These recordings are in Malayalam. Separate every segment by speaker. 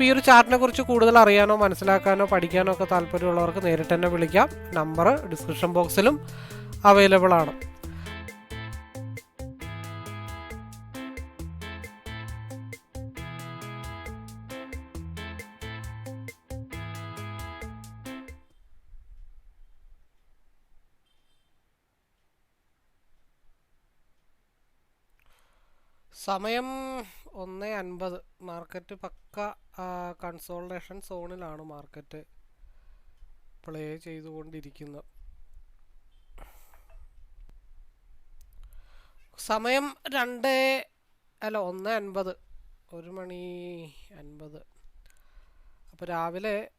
Speaker 1: അപ്പോൾ ഈ ഒരു ചാർട്ടിനെ കുറിച്ച് കൂടുതൽ അറിയാനോ മനസ്സിലാക്കാനോ പഠിക്കാനോ ഒക്കെ താല്പര്യമുള്ളവർക്ക് നേരിട്ട് തന്നെ വിളിക്കാം. നമ്പർ ഡിസ്ക്രിപ്ഷൻ ബോക്സിലും അവൈലബിൾ ആണ്. സമയം ഒന്ന് അൻപത്. മാർക്കറ്റ് പക്ക കൺസോൾട്ടേഷൻ സോണിലാണ് മാർക്കറ്റ് പ്ലേ ചെയ്തുകൊണ്ടിരിക്കുന്നത്. സമയം രണ്ട് അല്ല ഒന്ന് അൻപത്. ഒരു മണി അൻപത്. അപ്പോൾ രാവിലെ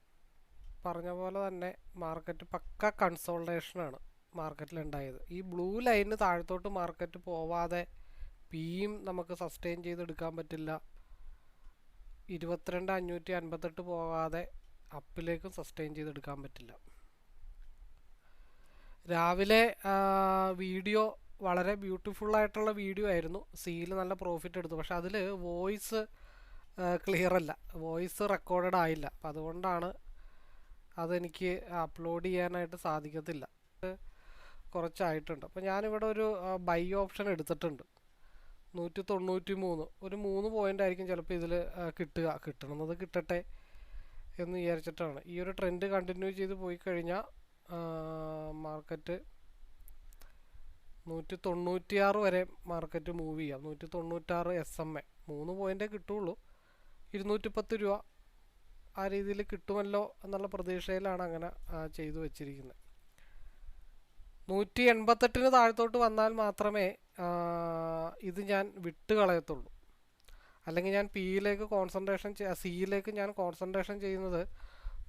Speaker 1: പറഞ്ഞ പോലെ തന്നെ മാർക്കറ്റ് പക്ക കൺസോൾട്ടേഷനാണ് മാർക്കറ്റിൽ ഉണ്ടായത്. ഈ ബ്ലൂ ലൈന് താഴത്തോട്ട് മാർക്കറ്റ് പോവാതെ പിയും നമുക്ക് സസ്റ്റെയിൻ ചെയ്തെടുക്കാൻ പറ്റില്ല. ഇരുപത്തിരണ്ട് അഞ്ഞൂറ്റി അൻപത്തെട്ട് പോകാതെ അപ്പിലേക്കും സസ്റ്റെയിൻ ചെയ്തെടുക്കാൻ പറ്റില്ല. രാവിലെ വീഡിയോ വളരെ ബ്യൂട്ടിഫുൾ ആയിട്ടുള്ള വീഡിയോ ആയിരുന്നു. സീയിൽ നല്ല പ്രോഫിറ്റ് എടുത്തു. പക്ഷെ അതിൽ വോയിസ് ക്ലിയർ അല്ല. വോയിസ് റെക്കോർഡഡ് ആയില്ല. അപ്പം അതുകൊണ്ടാണ് അതെനിക്ക് അപ്ലോഡ് ചെയ്യാനായിട്ട് സാധിക്കത്തില്ല. കുറച്ചായിട്ടുണ്ട്. അപ്പോൾ ഞാനിവിടെ ഒരു ബൈ ഓപ്ഷൻ എടുത്തിട്ടുണ്ട്. നൂറ്റി തൊണ്ണൂറ്റി മൂന്ന് ഒരു മൂന്ന് പോയിന്റ് ആയിരിക്കും ചിലപ്പോൾ ഇതിൽ കിട്ടുക. കിട്ടണമെന്നത് കിട്ടട്ടെ എന്ന് വിചാരിച്ചിട്ടാണ്. ഈ ഒരു ട്രെൻഡ് കണ്ടിന്യൂ ചെയ്ത് പോയി കഴിഞ്ഞാൽ മാർക്കറ്റ് നൂറ്റി തൊണ്ണൂറ്റിയാറ് വരെ മാർക്കറ്റ് മൂവ് ചെയ്യാം. നൂറ്റി തൊണ്ണൂറ്റാറ് എസ് എം എ മൂന്ന് പോയിന്റേ കിട്ടുള്ളൂ. ഇരുന്നൂറ്റി പത്ത് രൂപ ആ രീതിയിൽ കിട്ടുമല്ലോ എന്നുള്ള പ്രതീക്ഷയിലാണ് അങ്ങനെ ചെയ്തു വച്ചിരിക്കുന്നത് നൂറ്റി എൺപത്തെട്ടിന് താഴത്തോട്ട് വന്നാൽ മാത്രമേ ഇത് ഞാൻ വിട്ട് കളയത്തുള്ളൂ അല്ലെങ്കിൽ ഞാൻ പിയിലേക്ക് കോൺസെൻട്രേഷൻ സിയിലേക്ക് ഞാൻ കോൺസെൻട്രേഷൻ ചെയ്യുന്നത്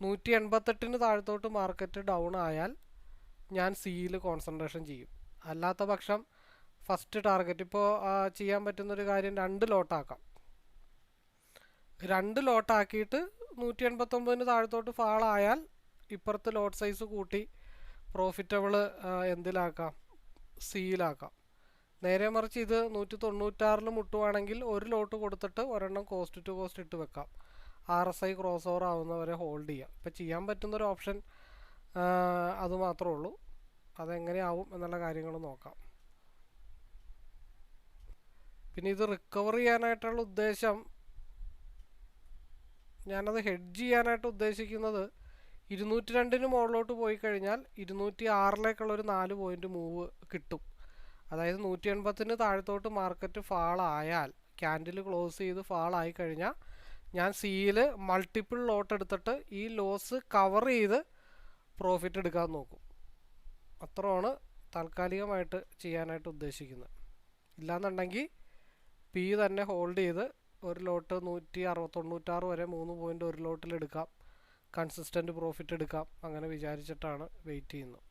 Speaker 1: നൂറ്റി എൺപത്തെട്ടിന് താഴത്തോട്ട് മാർക്കറ്റ് ഡൗൺ ആയാൽ ഞാൻ സിയിൽ കോൺസെൻട്രേഷൻ ചെയ്യും. അല്ലാത്ത പക്ഷം ഫസ്റ്റ് ടാർഗറ്റ് ഇപ്പോൾ ചെയ്യാൻ പറ്റുന്നൊരു കാര്യം രണ്ട് ലോട്ടാക്കാം രണ്ട് ലോട്ടാക്കിയിട്ട് നൂറ്റി എൺപത്തൊമ്പതിന് താഴത്തോട്ട് ഫാളായാൽ ഇപ്പുറത്ത് ലോട്ട് സൈസ് കൂട്ടി പ്രോഫിറ്റബിൾ എന്തിലാക്കാം? സിയിലാക്കാം നേരെ മറിച്ച് ഇത് നൂറ്റി തൊണ്ണൂറ്റാറിൽ മുട്ടുവാണെങ്കിൽ ഒരു ലോട്ട് കൊടുത്തിട്ട് ഒരെണ്ണം കോസ്റ്റ് ടു കോസ്റ്റ് ഇട്ട് വെക്കാം. R S I cross over ആവുന്നവരെ hold ചെയ്യാം. ഇപ്പം ചെയ്യാൻ പറ്റുന്നൊരു ഓപ്ഷൻ അത് മാത്രമേ ഉള്ളൂ. അതെങ്ങനെയാവും എന്നുള്ള കാര്യങ്ങൾ നോക്കാം. പിന്നെ ഇത് റിക്കവർ ചെയ്യാനായിട്ടുള്ള ഉദ്ദേശം ഞാനത് ഹെഡ്ജ് ചെയ്യാനായിട്ട് ഉദ്ദേശിക്കുന്നത് ഇരുന്നൂറ്റി രണ്ടിന് മുകളിലോട്ട് പോയി കഴിഞ്ഞാൽ ഇരുന്നൂറ്റി ആറിലേക്കുള്ള ഒരു നാല് പോയിന്റ് മൂവ് കിട്ടും. അതായത് നൂറ്റി എൺപത്തിന് താഴത്തോട്ട് മാർക്കറ്റ് ഫാൾ ആയാൽ ക്യാൻഡിൽ ക്ലോസ് ചെയ്ത് ഫാൾ ആയി കഴിഞ്ഞാൽ ഞാൻ സിയിൽ മൾട്ടിപ്പിൾ ലോട്ട് എടുത്തിട്ട് ഈ ലോസ് കവർ ചെയ്ത് പ്രോഫിറ്റ് എടുക്കാൻ നോക്കും. അത്രയാണ് താൽക്കാലികമായിട്ട് ചെയ്യാനായിട്ട് ഉദ്ദേശിക്കുന്നത്. ഇല്ലാന്നുണ്ടെങ്കിൽ പി തന്നെ ഹോൾഡ് ചെയ്ത് ഒരു ലോട്ട് നൂറ്റി അറുപത്തൊണ്ണൂറ്റാറ് വരെ മൂന്ന് പോയിന്റ് ഒരു ലോട്ടിൽ എടുക്കാം. കൺസിസ്റ്റന്റ് പ്രോഫിറ്റ് എടുക്കാം അങ്ങനെ വിചാരിച്ചിട്ടാണ് വെയിറ്റ് ചെയ്യുന്നത്.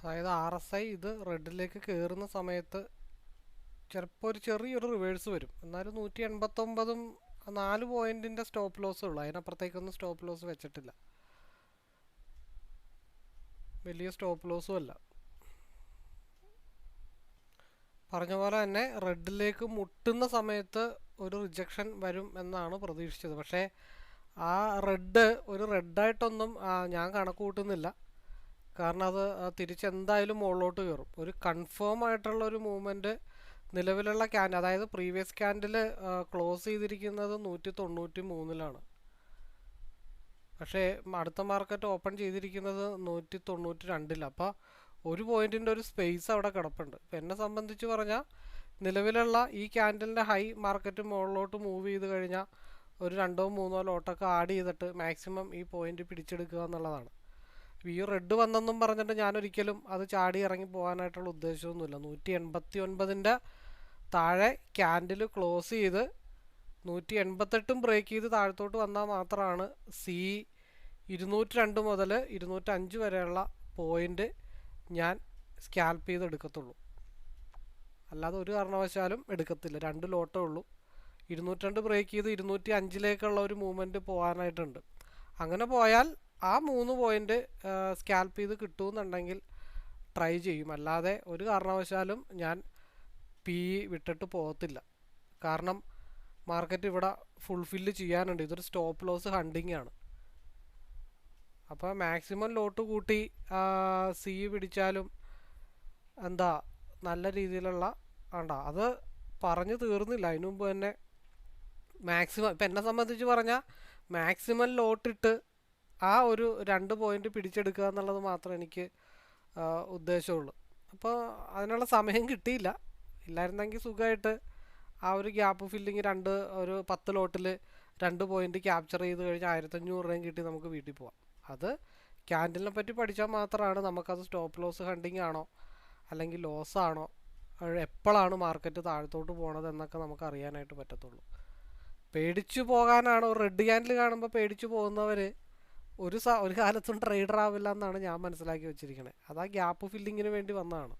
Speaker 1: അതായത് ആർ എസ് ഐ ഇത് റെഡിലേക്ക് കയറുന്ന സമയത്ത് ചിലപ്പോൾ ഒരു ചെറിയൊരു റിവേഴ്സ് വരും. എന്നാലും നൂറ്റി എൺപത്തൊമ്പതും നാല് പോയിന്റിന്റെ സ്റ്റോപ്പ് ലോസ് ഉള്ളൂ. അതിനപ്പുറത്തേക്കൊന്നും സ്റ്റോപ്പ് ലോസ് വെച്ചിട്ടില്ല. വലിയ സ്റ്റോപ്പ് ലോസും അല്ല. പറഞ്ഞ പോലെ തന്നെ റെഡിലേക്ക് മുട്ടുന്ന സമയത്ത് ഒരു റിജക്ഷൻ വരും എന്നാണ് പ്രതീക്ഷിച്ചത്. പക്ഷേ ആ റെഡ് ഒരു റെഡായിട്ടൊന്നും ഞാൻ കണക്ക് കൂട്ടുന്നില്ല കാരണം അത് തിരിച്ചെന്തായാലും മുകളിലോട്ട് കയറും. ഒരു കൺഫേം ആയിട്ടുള്ള ഒരു മൂവ്മെന്റ് നിലവിലുള്ള ക്യാൻ അതായത് പ്രീവിയസ് ക്യാൻഡിൽ ക്ലോസ് ചെയ്തിരിക്കുന്നത് നൂറ്റി തൊണ്ണൂറ്റി മൂന്നിലാണ് പക്ഷേ അടുത്ത മാർക്കറ്റ് ഓപ്പൺ ചെയ്തിരിക്കുന്നത് നൂറ്റി തൊണ്ണൂറ്റി രണ്ടിൽ അപ്പോൾ ഒരു പോയിന്റിന്റെ ഒരു സ്പേസ് അവിടെ കിടപ്പുണ്ട്. ഇപ്പം എന്നെ സംബന്ധിച്ച് പറഞ്ഞാൽ നിലവിലുള്ള ഈ ക്യാൻഡലിന്റെ ഹൈ മാർക്കറ്റ് മുകളിലോട്ട് മൂവ് ചെയ്ത് കഴിഞ്ഞാൽ ഒരു രണ്ടോ മൂന്നോ ലോട്ടൊക്കെ ആഡ് ചെയ്തിട്ട് മാക്സിമം ഈ പോയിന്റ് പിടിച്ചെടുക്കുക എന്നുള്ളതാണ്. ഈ റെഡ് വന്നെന്നും പറഞ്ഞിട്ട് ഞാനൊരിക്കലും അത് ചാടി ഇറങ്ങി പോകാനായിട്ടുള്ള ഉദ്ദേശമൊന്നുമില്ല. നൂറ്റി എൺപത്തി ഒൻപതിന്റെ താഴെ ക്യാൻഡിൽ ക്ലോസ് ചെയ്ത് നൂറ്റി എൺപത്തെട്ടും ബ്രേക്ക് ചെയ്ത് താഴത്തോട്ട് വന്നാൽ മാത്രമാണ് സി ഇരുന്നൂറ്റി രണ്ട് മുതൽ ഇരുന്നൂറ്റഞ്ച് വരെയുള്ള പോയിന്റ് ഞാൻ സ്കാൽപ്പ് ചെയ്ത് എടുക്കത്തുള്ളൂ. അല്ലാതെ ഒരു കാരണവശാലും എടുക്കത്തില്ല. രണ്ട് ലോട്ടേ ഉള്ളൂ. ഇരുന്നൂറ്റണ്ട് ബ്രേക്ക് ചെയ്ത് ഇരുന്നൂറ്റി അഞ്ചിലേക്കുള്ള ഒരു മൂവ്മെന്റ് പോകാനായിട്ടുണ്ട് അങ്ങനെ പോയാൽ ആ മൂന്ന് പോയിന്റ് സ്കാൽപ്പ് ചെയ്ത് കിട്ടുമെന്നുണ്ടെങ്കിൽ ട്രൈ ചെയ്യും. അല്ലാതെ ഒരു കാരണവശാലും ഞാൻ പി വിട്ടിട്ട് പോകത്തില്ല. കാരണം മാർക്കറ്റ് ഇവിടെ ഫുൾഫില്ല് ചെയ്യാനുണ്ട്. ഇതൊരു സ്റ്റോപ്പ് ലോസ് ഹണ്ടിങ് ആണ്. അപ്പോൾ മാക്സിമം ലോട്ട് കൂട്ടി സി പിടിച്ചാലും എന്താ നല്ല രീതിയിലുള്ള വേണ്ട അത് പറഞ്ഞു തീർന്നില്ല. അതിനു മുമ്പ് തന്നെ മാക്സിമം ഇപ്പം എന്നെ സംബന്ധിച്ച് പറഞ്ഞാൽ മാക്സിമം ലോട്ടിട്ട് ആ ഒരു രണ്ട് പോയിന്റ് പിടിച്ചെടുക്കുക എന്നുള്ളത് മാത്രമേ എനിക്ക് ഉദ്ദേശമുള്ളൂ. അപ്പോൾ അതിനുള്ള സമയം കിട്ടിയില്ല. ഇല്ലായിരുന്നെങ്കിൽ സുഖമായിട്ട് ആ ഒരു ഗ്യാപ്പ് ഫില്ലിങ് രണ്ട് ഒരു പത്ത് ലോട്ടിൽ രണ്ട് പോയിന്റ് ക്യാപ്ചർ ചെയ്ത് കഴിഞ്ഞാൽ ആയിരത്തഞ്ഞൂറ് രൂപയും കിട്ടി നമുക്ക് വീട്ടിൽ പോവാം. അത് ക്യാൻഡലിനെ പറ്റി പഠിച്ചാൽ മാത്രമാണ് നമുക്കത് സ്റ്റോപ്പ് ലോസ് ഹണ്ടിങ് ആണോ അല്ലെങ്കിൽ ലോസ് ആണോ? എപ്പോഴാണ് മാർക്കറ്റ് താഴത്തോട്ട് പോണത് എന്നൊക്കെ നമുക്ക് അറിയാനായിട്ട് പറ്റത്തുള്ളൂ. പേടിച്ചു പോകാനാണ് റെഡ് ക്യാൻഡിൽ കാണുമ്പോൾ പേടിച്ചു പോകുന്നവർ ഒരു സ ഒരു കാലത്തും ട്രേഡർ ആവില്ല എന്നാണ് ഞാൻ മനസ്സിലാക്കി വെച്ചിരിക്കുന്നത് അത് ആ ഗ്യാപ്പ് ഫില്ലിങ്ങിന് വേണ്ടി വന്നതാണ്.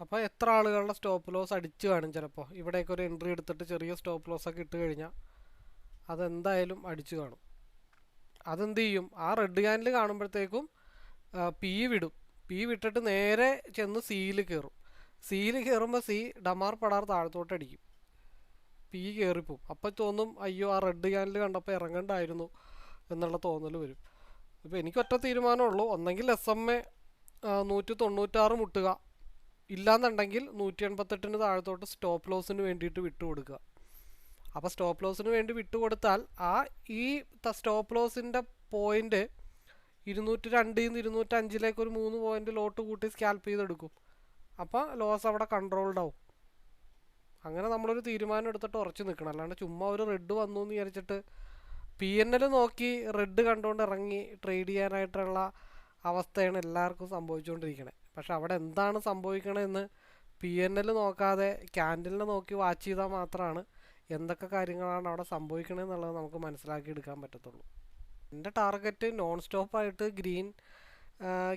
Speaker 1: അപ്പോൾ എത്ര ആളുകളുടെ സ്റ്റോപ്പ് ലോസ് അടിച്ച് കാണും ചിലപ്പോൾ ഇവിടേക്ക് ഒരു എൻട്രി എടുത്തിട്ട് ചെറിയ സ്റ്റോപ്പ് ലോസ് ഒക്കെ ഇട്ട് കഴിഞ്ഞാൽ അതെന്തായാലും അടിച്ചു കാണും. അതെന്ത് ചെയ്യും? ആ റെഡ് ക്യാൻഡിൽ കാണുമ്പോഴത്തേക്കും പി വിടും. പി വിട്ടിട്ട് നേരെ ചെന്ന് സിയിൽ കയറും സിയിൽ കയറുമ്പോൾ സി ഡമാർ പടാർ താഴത്തോട്ട് അടിക്കും. പി കയറിപ്പോവും അപ്പോൾ തോന്നും അയ്യോ ആ റെഡ് ക്യാൻഡിൽ കണ്ടപ്പോൾ ഇറങ്ങണ്ടായിരുന്നു എന്നുള്ള തോന്നൽ വരും. അപ്പോൾ എനിക്കൊറ്റ തീരുമാനമുള്ളൂ ഒന്നെങ്കിൽ എസ് എം എ നൂറ്റി തൊണ്ണൂറ്റാറ് മുട്ടുക. ഇല്ലാന്നുണ്ടെങ്കിൽ നൂറ്റി എൺപത്തെട്ടിന് താഴത്തോട്ട് സ്റ്റോപ്പ് ലോസിന് വേണ്ടിയിട്ട് വിട്ടുകൊടുക്കുക. അപ്പോൾ സ്റ്റോപ്പ് ലോസിന് വേണ്ടി വിട്ടുകൊടുത്താൽ ആ ഈ സ്റ്റോപ്പ് ലോസിന്റെ പോയിന്റ് ഇരുന്നൂറ്റി രണ്ടിൽ നിന്ന് ഇരുന്നൂറ്റഞ്ചിലേക്ക് ഒരു മൂന്ന് പോയിന്റ് ലോട്ട് കൂട്ടി സ്കാൽപ്പ് ചെയ്തെടുക്കും. അപ്പോൾ ലോസ് അവിടെ കൺട്രോൾഡ് ആവും. അങ്ങനെ നമ്മളൊരു തീരുമാനം എടുത്തിട്ട് ഉറച്ചു നിൽക്കണം അല്ലാണ്ട് ചുമ്മാ ഒരു റെഡ് വന്നു എന്ന് വിചാരിച്ചിട്ട് പി എൻ എൽ നോക്കി റെഡ് കണ്ടുകൊണ്ട് ഇറങ്ങി ട്രേഡ് ചെയ്യാനായിട്ടുള്ള അവസ്ഥയാണ് എല്ലാവർക്കും സംഭവിച്ചുകൊണ്ടിരിക്കുന്നത് പക്ഷെ അവിടെ എന്താണ് സംഭവിക്കണമെന്ന് പി എൻ എൽ നോക്കാതെ ക്യാൻഡലിനെ നോക്കി വാച്ച് ചെയ്താൽ മാത്രമാണ് എന്തൊക്കെ കാര്യങ്ങളാണ് അവിടെ സംഭവിക്കണമെന്നുള്ളത് നമുക്ക് മനസ്സിലാക്കി എടുക്കാൻ പറ്റത്തുള്ളൂ. എന്റെ ടാർഗറ്റ് നോൺ സ്റ്റോപ്പായിട്ട് ഗ്രീൻ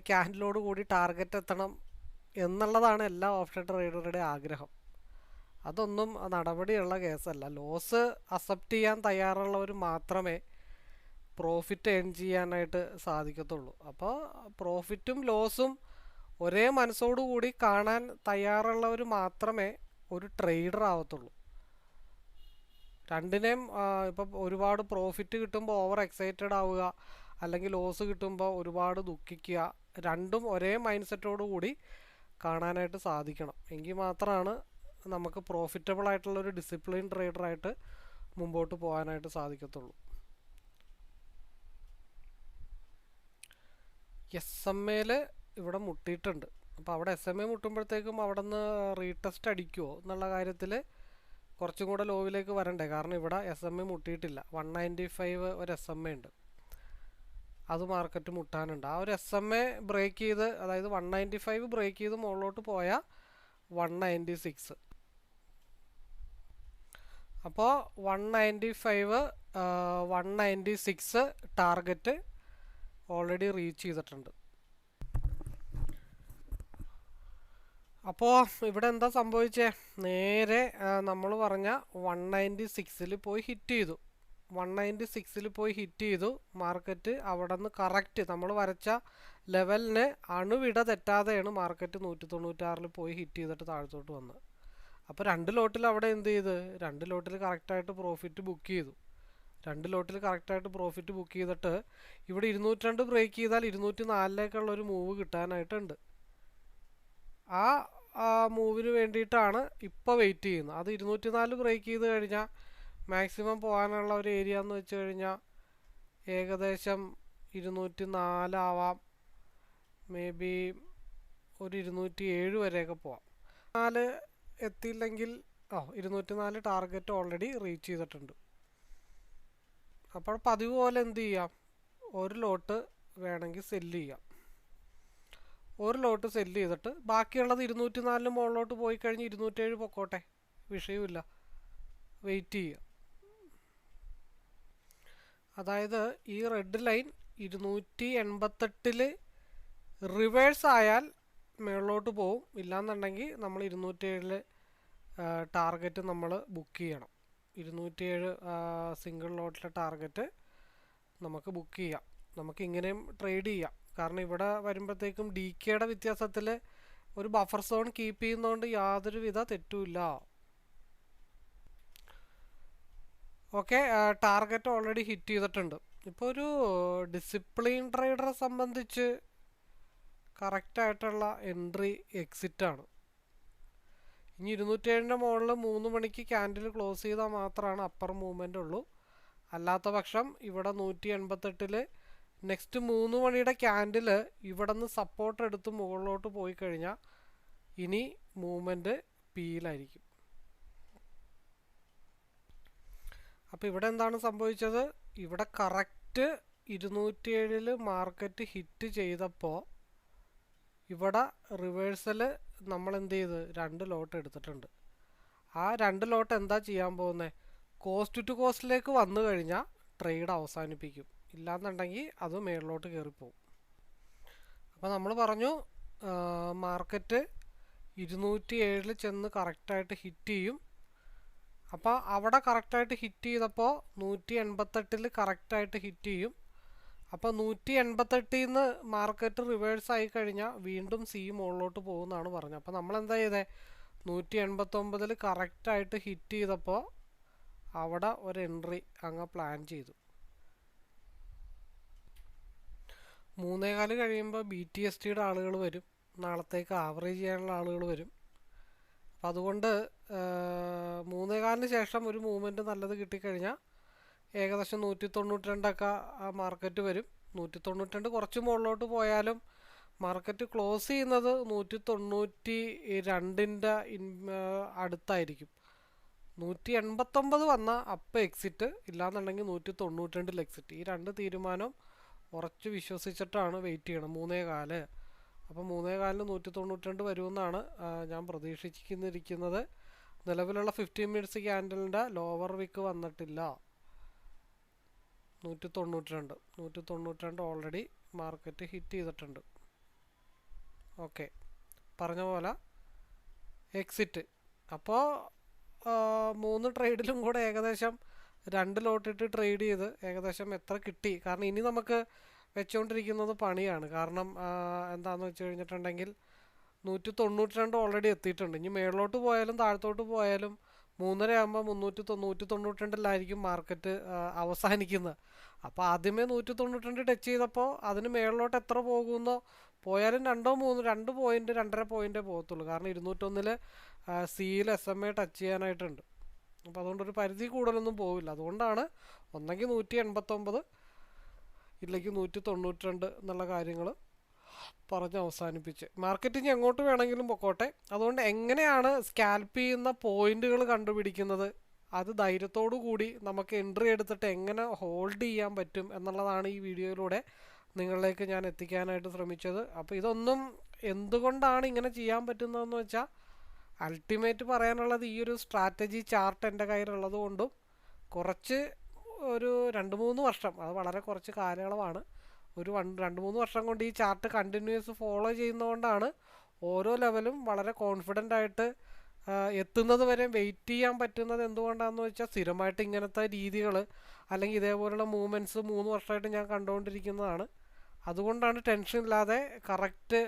Speaker 1: ക്യാൻഡിലോട് കൂടി ടാർഗറ്റ് എത്തണം എന്നുള്ളതാണ് എല്ലാ ഓപ്ഷൻ ട്രേഡറുടെ ആഗ്രഹം. അതൊന്നും നടപടിയുള്ള കേസല്ല. ലോസ് അക്സെപ്റ്റ് ചെയ്യാൻ തയ്യാറുള്ളവർ മാത്രമേ പ്രോഫിറ്റ് ഏൺ ചെയ്യാനായിട്ട് സാധിക്കത്തുള്ളൂ. അപ്പോൾ പ്രോഫിറ്റും ലോസും ഒരേ മനസ്സോടുകൂടി കാണാൻ തയ്യാറുള്ളവർ മാത്രമേ ഒരു ട്രേഡർ ആവത്തുള്ളൂ. രണ്ടിനെയും ഇപ്പം ഒരുപാട് പ്രോഫിറ്റ് കിട്ടുമ്പോൾ ഓവർ എക്സൈറ്റഡ് ആവുക അല്ലെങ്കിൽ ലോസ് കിട്ടുമ്പോൾ ഒരുപാട് ദുഃഖിക്കുക രണ്ടും ഒരേ മൈൻഡ് സെറ്റോടു കൂടി കാണാനായിട്ട് സാധിക്കണം. എങ്കിൽ മാത്രമാണ് നമുക്ക് പ്രോഫിറ്റബിൾ ആയിട്ടുള്ള ഒരു ഡിസിപ്ലിൻ ട്രേഡറായിട്ട് മുമ്പോട്ട് പോകാനായിട്ട് സാധിക്കത്തുള്ളൂ. എസ് എം എയിൽ ഇവിടെ മുട്ടിയിട്ടുണ്ട്. അപ്പോൾ അവിടെ എസ് എം എ മുട്ടുമ്പോഴത്തേക്കും അവിടെ നിന്ന് റീടെസ്റ്റ് അടിക്കുമോ എന്നുള്ള കാര്യത്തിൽ കുറച്ചും കൂടെ ലോവിലേക്ക് വരണ്ടേ? കാരണം ഇവിടെ എസ് എം എ മുട്ടിയിട്ടില്ല. വൺ നയന്റി ഫൈവ് ഒരു എസ് എം എ ഉണ്ട്. അത് മാർക്കറ്റ് മുട്ടാനുണ്ട്. ആ ഒരു എസ് എം എ ബ്രേക്ക് ചെയ്ത് അതായത് വൺ നയന്റി ഫൈവ് ബ്രേക്ക് ചെയ്ത് മുകളിലോട്ട് പോയാൽ വൺ നയന്റി സിക്സ് അപ്പോൾ one ninety five one ninety six target already reach ചെയ്തിട്ടുണ്ട്. അപ്പോൾ ഇവിടെ എന്താ സംഭവിച്ചേ? നേരെ നമ്മൾ പറഞ്ഞ വൺ നയന്റി സിക്സിൽ പോയി ഹിറ്റ് ചെയ്തു. വൺ നയന്റി സിക്സിൽ പോയി ഹിറ്റ് ചെയ്തു. മാർക്കറ്റ് അവിടെ നിന്ന് കറക്റ്റ് നമ്മൾ വരച്ച ലെവലിന് അണുവിട തെറ്റാതെയാണ് മാർക്കറ്റ് നൂറ്റി തൊണ്ണൂറ്റാറിൽ പോയി ഹിറ്റ് ചെയ്തിട്ട് താഴത്തോട്ട് വന്നത് അപ്പോൾ രണ്ട് ലോട്ടിൽ അവിടെ എന്ത് ചെയ്ത്? രണ്ട് ലോട്ടിൽ കറക്റ്റായിട്ട് പ്രോഫിറ്റ് ബുക്ക് ചെയ്തു. രണ്ട് ലോട്ടിൽ കറക്റ്റായിട്ട് പ്രോഫിറ്റ് ബുക്ക് ചെയ്തിട്ട് ഇവിടെ ഇരുന്നൂറ്റി ബ്രേക്ക് ചെയ്താൽ ഇരുന്നൂറ്റി നാലിലേക്കുള്ള ഒരു മൂവ് കിട്ടാനായിട്ടുണ്ട്. ആ മൂവിന് വേണ്ടിയിട്ടാണ് ഇപ്പോൾ വെയിറ്റ് ചെയ്യുന്നത്. അത് ഇരുന്നൂറ്റി നാല് ബ്രേക്ക് ചെയ്ത് കഴിഞ്ഞാൽ മാക്സിമം പോകാനുള്ള ഒരു ഏരിയ എന്ന് വെച്ച് കഴിഞ്ഞാൽ ഏകദേശം ഇരുന്നൂറ്റി നാലാവാം മേ ബി ഒരു ഇരുന്നൂറ്റി ഏഴ് വരെയൊക്കെ പോവാം. നാല് എത്തിയില്ലെങ്കിൽ ഓ ഇരുന്നൂറ്റി നാല് ടാർഗറ്റ് ഓൾറെഡി റീച്ച് ചെയ്തിട്ടുണ്ട്. അപ്പോൾ പതിവ് പോലെ എന്ത് ചെയ്യാം? ഒരു ലോട്ട് വേണമെങ്കിൽ സെല്ല് ചെയ്യാം. ഒരു ലോട്ട് സെല്ല് ചെയ്തിട്ട് ബാക്കിയുള്ളത് ഇരുന്നൂറ്റി നാലിന് മുകളിലോട്ട് പോയി കഴിഞ്ഞ് ഇരുന്നൂറ്റേഴ് പൊക്കോട്ടെ. വിഷയമില്ല വെയിറ്റ് ചെയ്യുക. അതായത് ഈ റെഡ് ലൈൻ ഇരുന്നൂറ്റി എൺപത്തെട്ടിൽ റിവേഴ്സ് ആയാൽ മുകളിലോട്ട് പോവും. ഇല്ലാന്നുണ്ടെങ്കിൽ നമ്മൾ ഇരുന്നൂറ്റേഴിൽ ടാർഗറ്റ് നമ്മൾ ബുക്ക് ചെയ്യണം. ഇരുന്നൂറ്റിയേഴ് സിംഗിൾ ലോട്ടിലെ ടാർഗറ്റ് നമുക്ക് ബുക്ക് ചെയ്യാം. നമുക്ക് ഇങ്ങനെയും ട്രേഡ് ചെയ്യാം. കാരണം ഇവിടെ വരുമ്പോഴത്തേക്കും ഡി കെയുടെ വ്യത്യാസത്തിൽ ഒരു ബഫർ സോൺ കീപ്പ് ചെയ്യുന്നതുകൊണ്ട് യാതൊരുവിധ തെറ്റുമില്ല. ഓക്കെ ടാർഗറ്റ് ഓൾറെഡി ഹിറ്റ് ചെയ്തിട്ടുണ്ട്. ഇപ്പോൾ ഒരു ഡിസിപ്ലിൻ ട്രേഡറെ സംബന്ധിച്ച് കറക്റ്റായിട്ടുള്ള എൻട്രി എക്സിറ്റ് ആണ്. ഇനി ഇരുന്നൂറ്റേഴിന്റെ മുകളിൽ മൂന്ന് മണിക്ക് ക്യാൻഡിൽ ക്ലോസ് ചെയ്താൽ മാത്രമാണ് അപ്പർ മൂവ്മെന്റ് ഉള്ളൂ. അല്ലാത്ത പക്ഷം ഇവിടെ നൂറ്റി എൺപത്തെട്ടിൽ നെക്സ്റ്റ് മൂന്ന് മണിയുടെ ക്യാൻഡിൽ ഇവിടെ നിന്ന് സപ്പോർട്ട് എടുത്ത് മുകളിലോട്ട് പോയി കഴിഞ്ഞാൽ ഇനി മൂവ്മെന്റ് പിയിലായിരിക്കും അപ്പോൾ ഇവിടെ എന്താണ് സംഭവിച്ചത്? ഇവിടെ കറക്റ്റ് ഇരുന്നൂറ്റിയേഴിൽ മാർക്കറ്റ് ഹിറ്റ് ചെയ്തപ്പോൾ ഇവിടെ റിവേഴ്സൽ നമ്മൾ എന്ത് ചെയ്ത്? രണ്ട് ലോട്ട് എടുത്തിട്ടുണ്ട്. ആ രണ്ട് ലോട്ട് എന്താ ചെയ്യാൻ പോകുന്നത് കോസ്റ്റ് ടു കോസ്റ്റിലേക്ക് വന്നു കഴിഞ്ഞാൽ ട്രേഡ് അവസാനിപ്പിക്കും. ഇല്ലാന്നുണ്ടെങ്കിൽ അത് മേളിലോട്ട് കയറിപ്പോവും. അപ്പോൾ നമ്മൾ പറഞ്ഞു മാർക്കറ്റ് ഇരുന്നൂറ്റി ഏഴിൽ ചെന്ന് കറക്റ്റായിട്ട് ഹിറ്റ് ചെയ്യും. അപ്പോൾ അവിടെ കറക്റ്റായിട്ട് ഹിറ്റ് ചെയ്തപ്പോൾ നൂറ്റി എൺപത്തെട്ടിൽ കറക്റ്റായിട്ട് ഹിറ്റ് ചെയ്യും. അപ്പോൾ നൂറ്റി എൺപത്തെട്ടിൽ നിന്ന് മാർക്കറ്റ് റിവേഴ്സ് ആയി കഴിഞ്ഞാൽ വീണ്ടും സി മുകളിലോട്ട് പോകുമെന്നാണ് പറഞ്ഞത്. അപ്പോൾ നമ്മൾ എന്താ ചെയ്തേ? നൂറ്റി എൺപത്തൊമ്പതിൽ കറക്റ്റായിട്ട് ഹിറ്റ് ചെയ്തപ്പോൾ അവിടെ ഒരു എൻട്രി അങ്ങ് പ്ലാൻ ചെയ്തു. മൂന്നേകാൽ കഴിയുമ്പോൾ ബി ടി എസ് ടിയുടെ ആളുകൾ വരും. നാളത്തേക്ക് ആവറേജ് ചെയ്യാനുള്ള ആളുകൾ വരും. അപ്പം അതുകൊണ്ട് മൂന്നേകാലിന് ശേഷം ഒരു മൂവ്മെന്റ് നല്ലത് കിട്ടിക്കഴിഞ്ഞാൽ ഏകദേശം നൂറ്റി തൊണ്ണൂറ്റി രണ്ടൊക്കെ ആ മാർക്കറ്റ് വരും. നൂറ്റി തൊണ്ണൂറ്റി രണ്ട് കുറച്ച് മുകളിലോട്ട് പോയാലും മാർക്കറ്റ് ക്ലോസ് ചെയ്യുന്നത് നൂറ്റി തൊണ്ണൂറ്റി രണ്ടിന്റെ ഇൻ അടുത്തായിരിക്കും. നൂറ്റി എൺപത്തൊമ്പത് വന്ന അപ്പം എക്സിറ്റ് ഇല്ലാന്നുണ്ടെങ്കിൽ നൂറ്റി തൊണ്ണൂറ്റി രണ്ടിൽ എക്സിറ്റ് ഈ രണ്ട് തീരുമാനം ഉറച്ച് വിശ്വസിച്ചിട്ടാണ് വെയിറ്റ് ചെയ്യണം മൂന്നേ കാൽ. അപ്പോൾ മൂന്നേ കാലിന് നൂറ്റി തൊണ്ണൂറ്റി രണ്ട് വരുമെന്നാണ് ഞാൻ പ്രതീക്ഷിക്കുന്നിരിക്കുന്നത് നിലവിലുള്ള ഫിഫ്റ്റീൻ മിനിറ്റ്സ് ക്യാൻഡലിന്റെ ലോവർ വിക്ക് വന്നിട്ടില്ല. നൂറ്റി തൊണ്ണൂറ്റി രണ്ട് നൂറ്റി തൊണ്ണൂറ്റി രണ്ട് ഓൾറെഡി മാർക്കറ്റ് ഹിറ്റ് ചെയ്തിട്ടുണ്ട്. ഓക്കെ പറഞ്ഞ പോലെ എക്സിറ്റ് അപ്പോൾ മൂന്ന് ട്രേഡിലും കൂടെ ഏകദേശം രണ്ട് ലോട്ടിട്ട് ട്രേഡ് ചെയ്ത് ഏകദേശം എത്ര കിട്ടി? കാരണം ഇനി നമുക്ക് വെച്ചുകൊണ്ടിരിക്കുന്നത് പണിയാണ്. കാരണം എന്താണെന്ന് വെച്ച് കഴിഞ്ഞിട്ടുണ്ടെങ്കിൽ നൂറ്റി തൊണ്ണൂറ്റി രണ്ട് ഓൾറെഡി എത്തിയിട്ടുണ്ട്. ഇനി മേളിലോട്ട് പോയാലും താഴത്തോട്ട് പോയാലും മൂന്നര ആകുമ്പോൾ മുന്നൂറ്റി തൊണ്ണൂറ്റി തൊണ്ണൂറ്റി രണ്ടിലായിരിക്കും മാർക്കറ്റ് അവസാനിക്കുന്നത്. അപ്പോൾ ആദ്യമേ നൂറ്റി തൊണ്ണൂറ്റി രണ്ട് ടച്ച് ചെയ്തപ്പോൾ അതിന് മേളിലോട്ട് എത്ര പോകുമെന്നോ പോയാലും രണ്ടോ മൂന്ന് രണ്ട് പോയിന്റ് രണ്ടര പോയിന്റേ പോകത്തുള്ളൂ. കാരണം ഇരുന്നൂറ്റൊന്നിൽ സിയിൽ എസ് എം എ ടച്ച് ചെയ്യാനായിട്ടുണ്ട്. അപ്പോൾ അതുകൊണ്ടൊരു പരിധി കൂടുതലൊന്നും പോവില്ല. അതുകൊണ്ടാണ് ഒന്നെങ്കിൽ നൂറ്റി എൺപത്തൊമ്പത് ഇല്ലെങ്കിൽ നൂറ്റി തൊണ്ണൂറ്റി രണ്ട് എന്നുള്ള കാര്യങ്ങൾ പറഞ്ഞ് അവസാനിപ്പിച്ച്. മാർക്കറ്റിങ് എങ്ങോട്ട് വേണമെങ്കിലും പൊക്കോട്ടെ. അതുകൊണ്ട് എങ്ങനെയാണ് സ്കാൽപ്പ് ചെയ്യുന്ന പോയിന്റുകൾ കണ്ടുപിടിക്കുന്നത്? അത് ധൈര്യത്തോടു കൂടി നമുക്ക് എൻട്രി എടുത്തിട്ട് എങ്ങനെ ഹോൾഡ് ചെയ്യാൻ പറ്റും എന്നുള്ളതാണ് ഈ വീഡിയോയിലൂടെ നിങ്ങളിലേക്ക് ഞാൻ എത്തിക്കാനായിട്ട് ശ്രമിച്ചത്. അപ്പോൾ ഇതൊന്നും എന്തുകൊണ്ടാണ് ഇങ്ങനെ ചെയ്യാൻ പറ്റുന്നതെന്ന് വെച്ചാൽ അൾട്ടിമേറ്റ് പറയാനുള്ളത് ഈ ഒരു സ്ട്രാറ്റജി ചാർട്ട് എന്റെ കയ്യിലുള്ളത് കൊണ്ടും കുറച്ച് ഒരു രണ്ട് മൂന്ന് വർഷം അത് വളരെ കുറച്ച് കാലയളവാണ്. ഒരു വൺ രണ്ട് മൂന്ന് വർഷം കൊണ്ട് ഈ ചാർട്ട് കണ്ടിന്യൂസ് ഫോളോ ചെയ്യുന്നതുകൊണ്ടാണ് ഓരോ ലെവലും വളരെ കോൺഫിഡന്റ് ആയിട്ട് എത്തുന്നത് വരെ വെയിറ്റ് ചെയ്യാൻ പറ്റുന്നത് എന്തുകൊണ്ടാണെന്ന് വെച്ചാൽ സ്ഥിരമായിട്ട് ഇങ്ങനത്തെ രീതികൾ അല്ലെങ്കിൽ ഇതേപോലുള്ള മൂവ്മെന്റ്സ് മൂന്ന് വർഷമായിട്ട് ഞാൻ കണ്ടുകൊണ്ടിരിക്കുന്നതാണ്. അതുകൊണ്ടാണ് ടെൻഷൻ ഇല്ലാതെ കറക്റ്റ്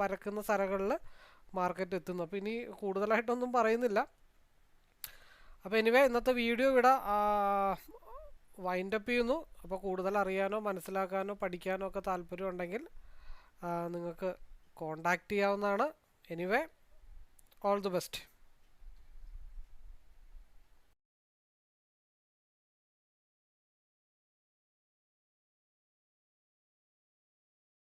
Speaker 1: വരക്കുന്ന സ്ഥലങ്ങളിൽ മാർക്കറ്റ് എത്തുന്നു. അപ്പോൾ ഇനി കൂടുതലായിട്ടൊന്നും പറയുന്നില്ല. അപ്പോൾ എനിവേ ഇന്നത്തെ വീഡിയോ ഇവിടെ വൈൻഡപ്പ് ചെയ്യുന്നു. അപ്പോൾ കൂടുതൽ അറിയാനോ മനസ്സിലാക്കാനോ പഠിക്കാനോ ഒക്കെ താല്പര്യം ഉണ്ടെങ്കിൽ നിങ്ങൾക്ക് കോണ്ടാക്റ്റ് ചെയ്യാവുന്നതാണ്. Anyway all the best